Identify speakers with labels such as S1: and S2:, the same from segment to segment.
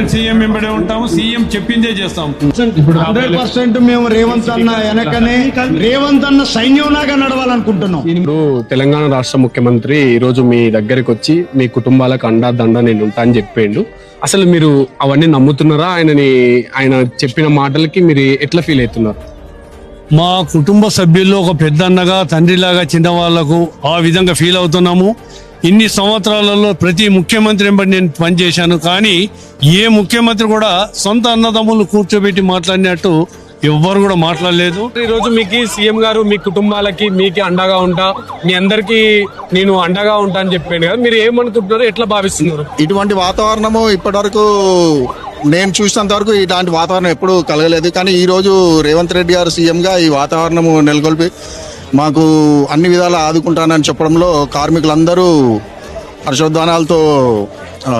S1: Percent CM వెంబడే ఉంటాము CM చెప్పిందే చేస్తాం
S2: హండ్రెడ్ పర్సెంట్ మేము రేవంత్ అన్న వెనకనే రేవంత్ అన్న సైన్యంలాగా నడవాలనుకుంటున్నాం.
S3: ఇప్పుడు తెలంగాణ రాష్ట్ర ముఖ్యమంత్రి ఈ రోజు మీ దగ్గరికి వచ్చి మీ కుటుంబాలకు అండా దండ నేను ఉంటా అని చెప్పిండు అసలు మీరు అవన్నీ నమ్ముతున్నారా? ఆయనని ఆయన చెప్పిన మాటలకి మీరు ఎట్లా ఫీల్ అవుతున్నారు?
S1: మా కుటుంబ సభ్యుల్లో ఒక పెద్ద అన్నగా తండ్రిలాగా చిన్నవాళ్ళకు ఆ విధంగా ఫీల్ అవుతున్నాము. ఇన్ని సంవత్సరాలలో ప్రతి ముఖ్యమంత్రి వెంబడి నేను పనిచేశాను. కానీ ఏ ముఖ్యమంత్రి కూడా సొంత అన్నదమ్ములు కూర్చోబెట్టి మాట్లాడినట్టు ఎవ్వరు కూడా మాట్లాడలేదు.
S3: ఈ రోజు మీకు సీఎం గారు మీ కుటుంబాలకి మీకు అండగా ఉంటా మీ అందరికి నేను అండగా ఉంటా అని చెప్పాను కదా. మీరు ఏమనుకుంటున్నారు ఎట్లా భావిస్తున్నారు?
S4: ఇటువంటి వాతావరణము ఇప్పటివరకు నేను చూసినంత వరకు ఇలాంటి వాతావరణం ఎప్పుడు కలగలేదు. కానీ ఈ రోజు రేవంత్ రెడ్డి గారు సీఎంగా ఈ వాతావరణము నెలకొల్పి మాకు అన్ని విధాలు ఆదుకుంటానని చెప్పడంలో కార్మికులందరూ హర్షోద్వానాలతో ఆ,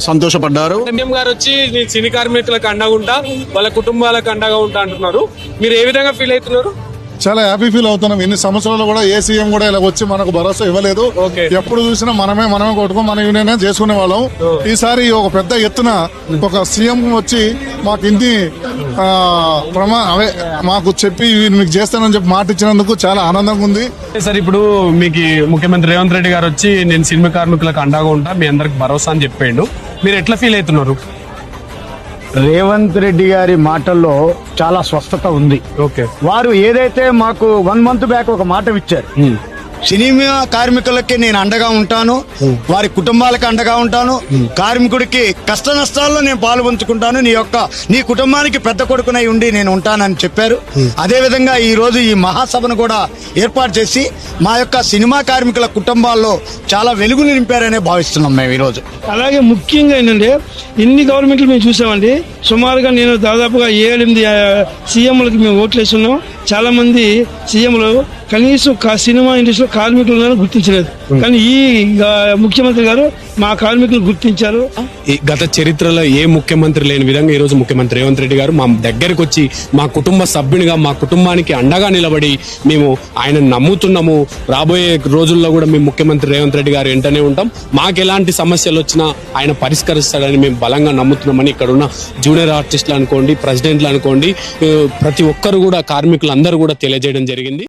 S4: సంతోషపడ్డారు.
S3: సీఎం గారు వచ్చి సినీ కార్మికులకు అండగా ఉంటా వాళ్ళ కుటుంబాలకు అండగా ఉంటా అంటున్నారు. మీరు ఏ విధంగా ఫీల్ అవుతున్నారు?
S5: చాలా హ్యాపీ ఫీల్ అవుతున్నాం. ఎన్ని సంవత్సరాలు కూడా ఏ సీఎం కూడా ఇలా వచ్చి మనకు భరోసా ఇవ్వలేదు. ఎప్పుడు చూసినా మనమే మనమే కొట్టుకుని మన యూనియన్ చేసుకునే వాళ్ళం. ఈసారి ఒక పెద్ద ఎత్తున ఒక సీఎం వచ్చి మాకు ఇన్ని ఆ, ప్రమా అవే మాకు చెప్పి మీకు చేస్తానని చెప్పి మాట ఇచ్చినందుకు చాలా ఆనందంగా ఉంది.
S3: సార్ ఇప్పుడు మీకు ముఖ్యమంత్రి రేవంత్ రెడ్డి గారు వచ్చి నేను సినిమా కార్మికులకు అండగా ఉంటా మీ అందరికి భరోసా అని చెప్పిండు మీరు ఎట్లా ఫీల్ అవుతున్నారు?
S2: రేవంత్ రెడ్డి గారి మాటల్లో చాలా స్వస్థత ఉంది.
S3: ఓకే.
S2: వారు ఏదైతే మాకు వన్ మంత్ బ్యాక్ ఒక మాట ఇచ్చారు సినిమా కార్మికులకి నేను అండగా ఉంటాను వారి కుటుంబాలకు అండగా ఉంటాను కార్మికుడికి కష్ట నష్టాల్లో నేను పాలు పంచుకుంటాను నీ యొక్క నీ కుటుంబానికి పెద్ద కొడుకునై ఉండి నేను ఉంటానని చెప్పారు. అదే విధంగా ఈ రోజు ఈ మహాసభను కూడా ఏర్పాటు చేసి మా యొక్క సినిమా కార్మికుల కుటుంబాల్లో చాలా వెలుగులు నింపారనే భావిస్తున్నాం మేము ఈ రోజు
S6: అలాగే ముఖ్యంగా ఏంటంటే ఎన్ని గవర్నమెంట్లు మేము చూసామండి. సుమారుగా నేను దాదాపుగా ఏడెనిమిది సీఎంలకు మేము ఓట్లు వేస్తున్నాం చాలా మంది సీఎంలు కనీసం సినిమా ఇండస్ట్రీలో కార్మికులను గుర్తించలేదు. కానీ ఈ ముఖ్యమంత్రి గారు మా కార్మికులను గుర్తించారు.
S3: ఈ గత చరిత్రలో ఏ ముఖ్యమంత్రి లేని విధంగా ఈ రోజు ముఖ్యమంత్రి రేవంత్ రెడ్డి గారు మా దగ్గరికి వచ్చి మా కుటుంబ సభ్యునిగా మా కుటుంబానికి అండగా నిలబడి మేము ఆయన నమ్ముతున్నాము. రాబోయే రోజుల్లో కూడా మేము ముఖ్యమంత్రి రేవంత్ రెడ్డి గారు వెంటనే ఉంటాం. మాకు ఎలాంటి సమస్యలు వచ్చినా ఆయన పరిష్కరిస్తాడని మేము బలంగా నమ్ముతున్నామని ఇక్కడ ఉన్న జూనియర్ ఆర్టిస్టులు అనుకోండి ప్రెసిడెంట్లు అనుకోండి ప్రతి ఒక్కరు కూడా కార్మికులందరూ కూడా తెలియజేయడం జరిగింది.